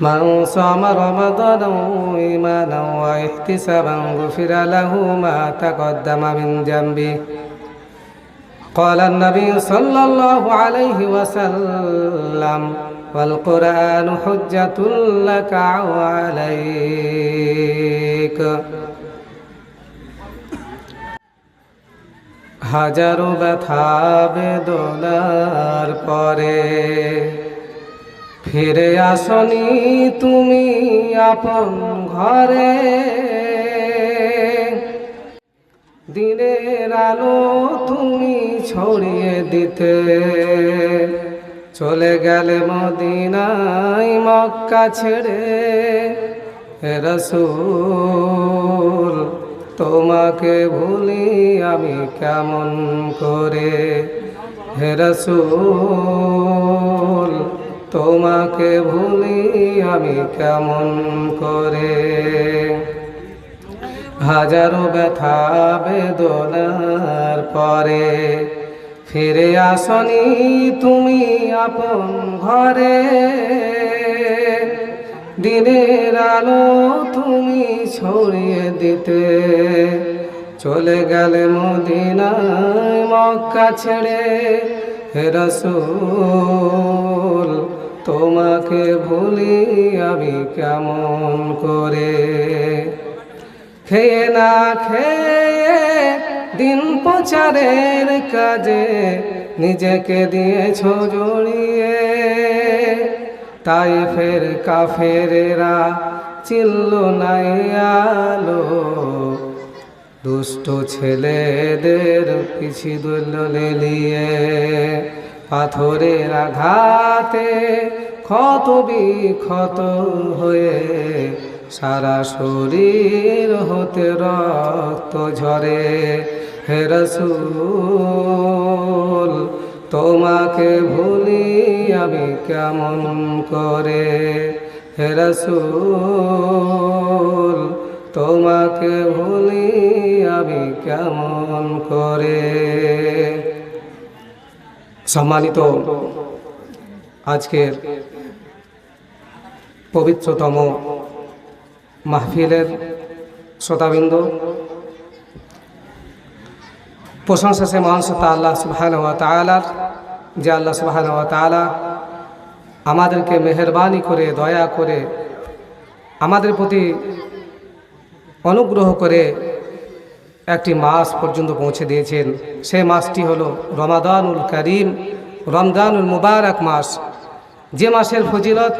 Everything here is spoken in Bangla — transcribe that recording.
من صام رمضان إيمانا واحتسابا غفر له ما تقدم من ذنبه قال النبي صلى الله عليه وسلم والقرآن حجة لك أو عليك হাজারো ব্যথা বেদনার পরে ফিরে আসনি তুমি আপন ঘরে। দিনের আলো তুমি ছড়িয়ে দিতে। চলে গেলে মদিনাই মক্কা ছেড়ে। রসুল, তোমাকে ভুলি আমি কেমন করে? হে রসুল তোমাকে ভুলি আমি কেমন করে? হাজারো ব্যথা বেদনার পরে ফিরে আসনি তুমি আপন ঘরে। দিনের আলো তুমি ছড়িয়ে দিতে চলে গেলে মদিনায় মক্কা ছেড়ে রসুল তোমাকে ভুলি আমি কেমন করে? খেয়ে না খেয়ে দিন প্রচারের কাজে নিজেকে দিয়েছ জড়িয়ে। তাই ফের কাফেরেরা চিল্ল নাই আলো। দুষ্ট ছেলেদের পিছি দুল লেলিয়ে পাথরের আঘাতে ক্ষত বিক্ষত হয়ে সারা শরীর হতে রক্ত ঝরে। হে রসুল, তোমাকে ভুলি আমি কেমন করে? হে রসুল, তোমাকে ভুলি আমি কেমন করে? সম্মানিত আজকের পবিত্রতম মাহফিলের শ্রোতাবৃন্দ, প্রশংসা সে মহান সত্তা আল্লাহ সুবাহান ওয়া তালার যে আল্লাহ সুবাহান ওয়া তালা আমাদেরকে মেহরবানি করে, দয়া করে আমাদের প্রতি অনুগ্রহ করে একটি মাস পর্যন্ত পৌঁছে দিয়েছেন। সে মাসটি হলো রমাদানুল করিম, রমজানুল মুবারক মাস। যে মাসের ফজিলত